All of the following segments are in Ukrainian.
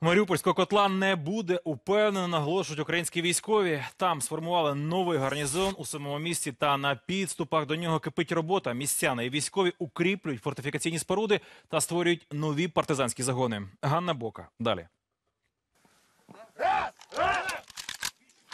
Маріупольського котла не буде упевнено наголошують українські військові. Там сформували новий гарнізон у самому місті та на підступах до нього кипить робота. Містяни і військові укріплюють фортифікаційні споруди та створюють нові партизанські загони. Ганна Бока далі.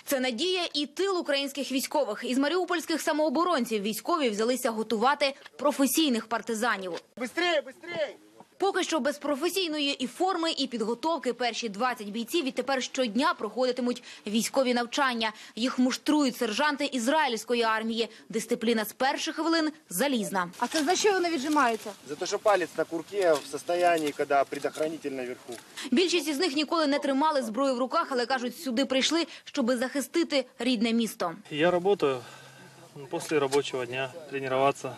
Це надія і тил українських військових. Із маріупольських самооборонців військові взялися готувати професійних партизанів. Быстрее, быстрее! Поки що без професійної і форми, і підготовки перші 20 бійців відтепер щодня проходитимуть військові навчання. Їх муштрують сержанти ізраїльської армії. Дисципліна з перших хвилин залізна. А це за що вони віджимаються? За то, что палец на курке в состоянии, когда предохранитель наверху. Більшість із них ніколи не тримали зброю в руках, але кажуть, сюди прийшли, щоби захистити рідне місто. Я работаю ну, после рабочего дня, тренироваться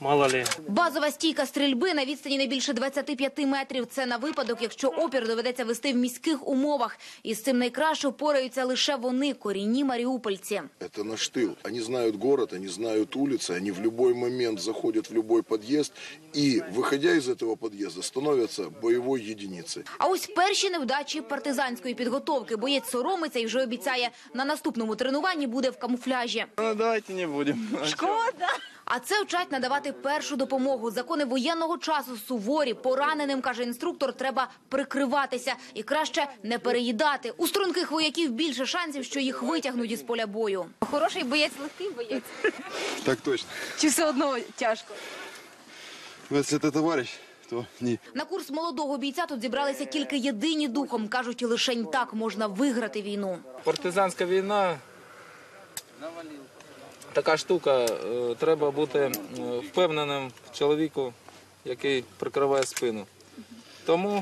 Мало ли, Базова стійка стрільби на відстані не більше 25 метрів. Це на випадок, якщо опір доведеться вести в міських умовах. І з цим найкраще впораються лише вони, корінні маріупольці. Это наш тыл. Они знают город, они знают улицы, они в любой момент заходят в любой подъезд и, выходя из этого подъезда, становятся боевой единицей. А ось перші невдачі партизанської підготовки. Боєць соромиться і вже обіцяє, на наступному тренуванні буде в камуфляжі. Ну, давайте не будем. А це вчать надавати першу допомогу. Закони воєнного часу суворі. Пораненим, каже інструктор, треба прикриватися і краще не переїдати. У струнких вояків більше шансів, що їх витягнуть із поля бою. Хороший боєць, легкий боєць. Так точно. Чи все одно тяжко? Если это товарищ, то не. На курс молодого бійця тут зібралися тільки єдині духом. кажуть, лишень так можна виграти війну. Партизанська війна така штука. е, Треба бути е, впевненим чоловіку, який прикриває спину. Тому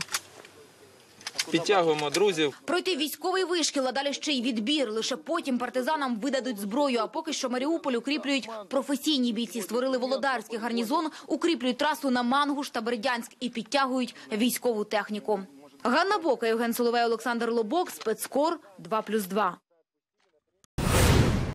підтягуємо друзів. Пройти військовий вишкіл, а далі ще й відбір. Лише потім партизанам видадуть зброю. А поки що Маріуполь укріплюють професійні бійці. Створили володарський гарнізон, укріплюють трасу на Мангуш та Бердянськ і підтягують військову техніку. Ганна Бока, Євген Соловей, Олександр Лобок, спецкор 2+,2.